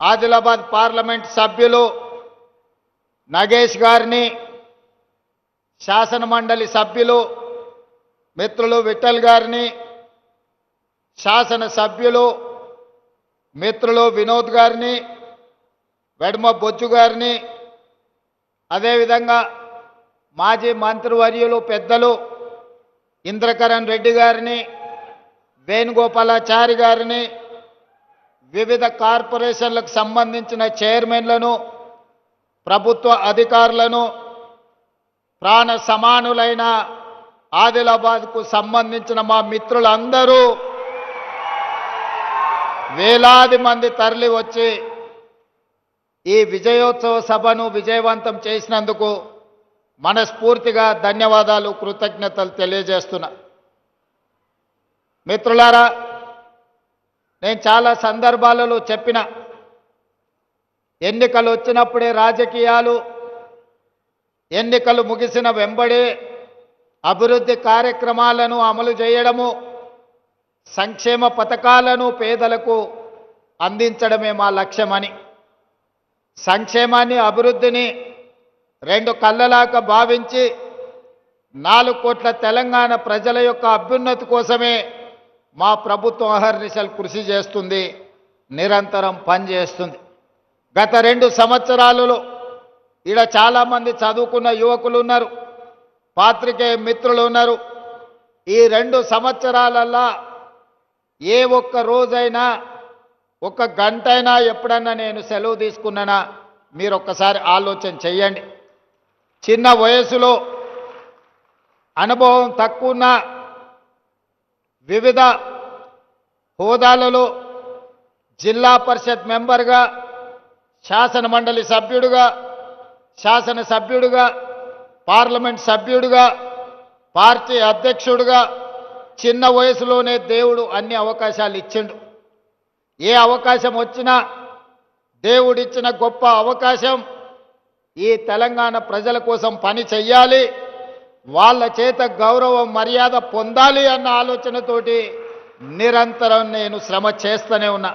Adilabad parliament సభ్యులు నగేష్ గారిని శాసన మండలి సభ్యులు మిత్రులు విఠల్ గారిని శాసన సభ్యులు మిత్రులు వినోద్ గారిని వెడమ బొచ్చు గారిని అదేవిధంగా మాజీ మంత్రివర్యులు పెద్దలు ఇంద్రకరణ్ రెడ్డి గారిని వేణుగోపాలాచారి గారిని వివిధ కార్పొరేషన్లకు సంబంధించిన చైర్మన్లను ప్రభుత్వ అధికారులను ప్రాణ సమానులైన ఆదిలాబాద్కు సంబంధించిన మా మిత్రులందరూ వేలాది మంది తరలి వచ్చి ఈ విజయోత్సవ సభను విజయవంతం చేసినందుకు మనస్ఫూర్తిగా ధన్యవాదాలు కృతజ్ఞతలు తెలియజేస్తున్నా. మిత్రులారా నేను చాలా సందర్భాలలో చెప్పిన ఎన్నికలు వచ్చినప్పుడే రాజకీయాలు ఎన్నికలు ముగిసిన వెంబడే అభివృద్ధి కార్యక్రమాలను అమలు చేయడము సంక్షేమ పథకాలను పేదలకు అందించడమే మా లక్ష్యమని సంక్షేమాన్ని అభివృద్ధిని రెండు కళ్ళలాగా భావించి నాలుగు కోట్ల తెలంగాణ ప్రజల యొక్క అభ్యున్నతి కోసమే మా ప్రభుత్వం అహర్నిశలు కృషి చేస్తుంది నిరంతరం పనిచేస్తుంది గత రెండు సంవత్సరాలలో ఈడ చాలామంది చదువుకున్న యువకులు ఉన్నారు పాత్రికేయ మిత్రులు ఉన్నారు. ఈ రెండు సంవత్సరాలల్లా ఏ ఒక్క రోజైనా ఒక గంట అయినా ఎప్పుడన్నా నేను సెలవు తీసుకున్నానా మీరు ఒక్కసారి ఆలోచన చెయ్యండి. చిన్న వయసులో అనుభవం తక్కువ వివిధ హోదాలలో జిల్లా పరిషత్ మెంబర్గా శాసన మండలి సభ్యుడుగా శాసన సభ్యుడుగా పార్లమెంట్ సభ్యుడుగా పార్టీ అధ్యక్షుడుగా చిన్న వయసులోనే దేవుడు అన్ని అవకాశాలు ఇచ్చిండు. ఏ అవకాశం వచ్చినా దేవుడిచ్చిన గొప్ప అవకాశం ఈ తెలంగాణ ప్రజల కోసం పని చెయ్యాలి. వాళ్ళ చేత గౌరవం మర్యాద పొందాలి అన్న ఆలోచనతోటి నిరంతరం నేను శ్రమ చేస్తూనే ఉన్నా.